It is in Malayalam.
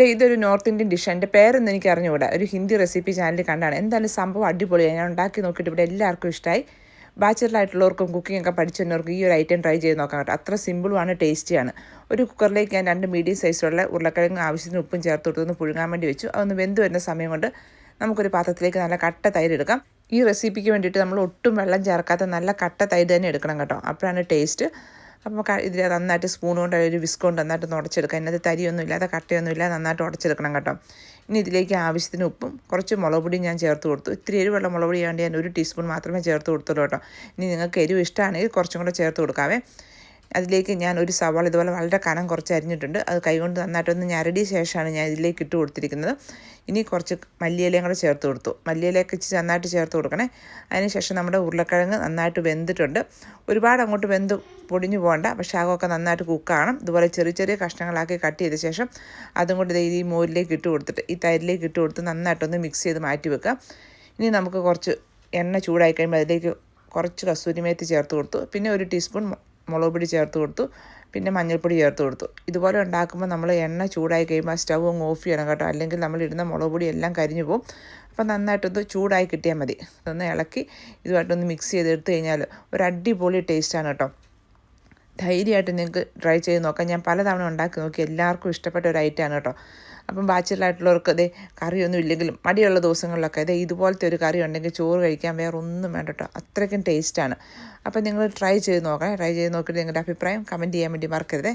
ദേ ഇതൊരു നോർത്ത് ഇന്ത്യൻ ഡിഷ്. എന്റെ പേരൊന്നും എനിക്ക് അറിഞ്ഞുകൂടാ. ഒരു ഹിന്ദി റെസിപ്പി ചാനൽ കണ്ടാണ്. എന്തായാലും സംഭവം അടിപൊളിയാണ് ഞാൻ ഉണ്ടാക്കി നോക്കിയിട്ട് ഇവിടെ എല്ലാവർക്കും ഇഷ്ടമായി ബാച്ചിലറായിട്ടുള്ളവർക്കും കുക്കിംഗ് ഒക്കെ പഠിച്ചവർക്ക് ഈ ഒരു ഐറ്റം ട്രൈ ചെയ്ത് നോക്കാം കേട്ടോ അത്ര സിമ്പിളുമാണ് ടേസ്റ്റിയാണ് ഒരു കുക്കറിലേക്ക് ഞാൻ രണ്ട് മീഡിയം സൈസിലുള്ള ഉരുളക്കിഴങ്ങ് ആവശ്യത്തിന് ഉപ്പും ചേർത്ത് കൊടുത്തൊന്ന് പുഴുങ്ങാൻ വേണ്ടി വെച്ചു. അതൊന്ന് വെന്ത് വരുന്ന സമയം കൊണ്ട് നമുക്കൊരു പാത്രത്തിലേക്ക് നല്ല കട്ട തൈര് എടുക്കാം. ഈ റെസിപ്പിക്ക് വേണ്ടിയിട്ട് നമ്മൾ ഒട്ടും വെള്ളം ചേർക്കാത്ത നല്ല കട്ട തൈര് തന്നെ എടുക്കണം കേട്ടോ. അപ്പോഴാണ് ടേസ്റ്റ് അപ്പോൾ ഇതിൽ നന്നായിട്ട് സ്പൂൺ കൊണ്ട് ഒരു വിസ്ക് കൊണ്ട് നന്നായിട്ട് ഉടച്ചെടുക്കാം ഉടച്ചെടുക്കുക അതിനകത്ത് തരിയൊന്നും ഇല്ലാതെ കട്ടയൊന്നും ഇല്ലാതെ നന്നായിട്ട് ഉടച്ചെടുക്കണം കേട്ടോ. ഇനി ഇതിലേക്ക് ആവശ്യത്തിന് ഉപ്പും കുറച്ച് മുളക് പൊടിയും ഞാൻ ചേർത്ത് കൊടുത്തു. ഇത്തിരി എരിവുള്ള മുളക് പൊടി വേണ്ടി ഞാൻ ഒരു ടീസ്പൂൺ മാത്രമേ ചേർത്ത് കൊടുത്തുള്ളൂ കേട്ടോ. ഇനി നിങ്ങൾക്ക് എരിവ് ഇഷ്ടമാണെങ്കിൽ കുറച്ചും കൂടെ ചേർത്ത് കൊടുക്കാവേ. അതിലേക്ക് ഞാൻ ഒരു സവാള ഇതുപോലെ വളരെ കനം കുറച്ച് അരിഞ്ഞിട്ടുണ്ട്. അത് കൈകൊണ്ട് നന്നായിട്ടൊന്ന് ഞരടിയ ശേഷമാണ് ഞാൻ ഇതിലേക്ക് ഇട്ട് കൊടുത്തിരിക്കുന്നത്. ഇനി കുറച്ച് മല്ലിയിലയും കൂടെ ചേർത്ത് കൊടുത്തു. മല്ലിയിലയൊക്കെ ഇച്ചിരി നന്നായിട്ട് ചേർത്ത് കൊടുക്കണേ. അതിനുശേഷം നമ്മുടെ ഉരുളക്കിഴങ്ങ് നന്നായിട്ട് വെന്തിട്ടുണ്ട്. ഒരുപാട് അങ്ങോട്ട് വെന്ത് പൊടിഞ്ഞു പോകണ്ട. പക്ഷേ അകമൊക്കെ നന്നായിട്ട് കുക്കാണ് ഇതുപോലെ ചെറിയ ചെറിയ കഷ്ണങ്ങളാക്കി കട്ട് ചെയ്ത ശേഷം അതും കൊണ്ട് ഈ മോരിലേക്ക് ഇട്ട് കൊടുത്തിട്ട് ഈ തൈരിലേക്ക് ഇട്ട് കൊടുത്ത് നന്നായിട്ടൊന്ന് മിക്സ് ചെയ്ത് മാറ്റി വെക്കുക. ഇനി നമുക്ക് കുറച്ച് എണ്ണ ചൂടായി കഴിയുമ്പോൾ അതിലേക്ക് കുറച്ച് കസൂരിമേത്തി ചേർത്ത് കൊടുത്തു. പിന്നെ ഒരു ടീസ്പൂൺ മുളക് പൊടി ചേർത്ത് കൊടുത്തു. പിന്നെ മഞ്ഞൾപ്പൊടി ചേർത്ത് കൊടുത്തു. ഇതുപോലെ ഉണ്ടാക്കുമ്പോൾ നമ്മൾ എണ്ണ ചൂടായി കഴിയുമ്പോൾ ആ സ്റ്റവ് അങ്ങ് ഓഫ് ചെയ്യണം കേട്ടോ. അല്ലെങ്കിൽ നമ്മൾ ഇടുന്ന മുളക് പൊടി എല്ലാം കരിഞ്ഞു പോകും. അപ്പോൾ നന്നായിട്ടൊന്ന് ചൂടായി കിട്ടിയാൽ മതി. ഒന്ന് ഇളക്കി ഇതുമായിട്ടൊന്ന് മിക്സ് ചെയ്തെടുത്ത് കഴിഞ്ഞാൽ ഒരു അടിപൊളി ടേസ്റ്റാണ് കേട്ടോ. ധൈര്യമായിട്ട് നിങ്ങൾക്ക് ട്രൈ ചെയ്ത് നോക്കാം. ഞാൻ പലതവണ ഉണ്ടാക്കി നോക്കി. എല്ലാവർക്കും ഇഷ്ടപ്പെട്ട ഒരു ഐറ്റമാണ് കേട്ടോ. അപ്പം ബാച്ചിലായിട്ടുള്ളവർക്ക് അതേ കറിയൊന്നും ഇല്ലെങ്കിലും മടിയുള്ള ദിവസങ്ങളിലൊക്കെ അതേ ഇതുപോലത്തെ ഒരു കറി ഉണ്ടെങ്കിൽ ചോറ് കഴിക്കാൻ വേറെ ഒന്നും വേണ്ട കേട്ടോ. അത്രയ്ക്കും ടേസ്റ്റാണ് അപ്പം നിങ്ങൾ ട്രൈ ചെയ്ത് നോക്കണേ. ട്രൈ ചെയ്ത് നോക്കിയിട്ട് നിങ്ങളുടെ അഭിപ്രായം കമന്റ് ചെയ്യാൻ വേണ്ടി മറക്കരുതേ.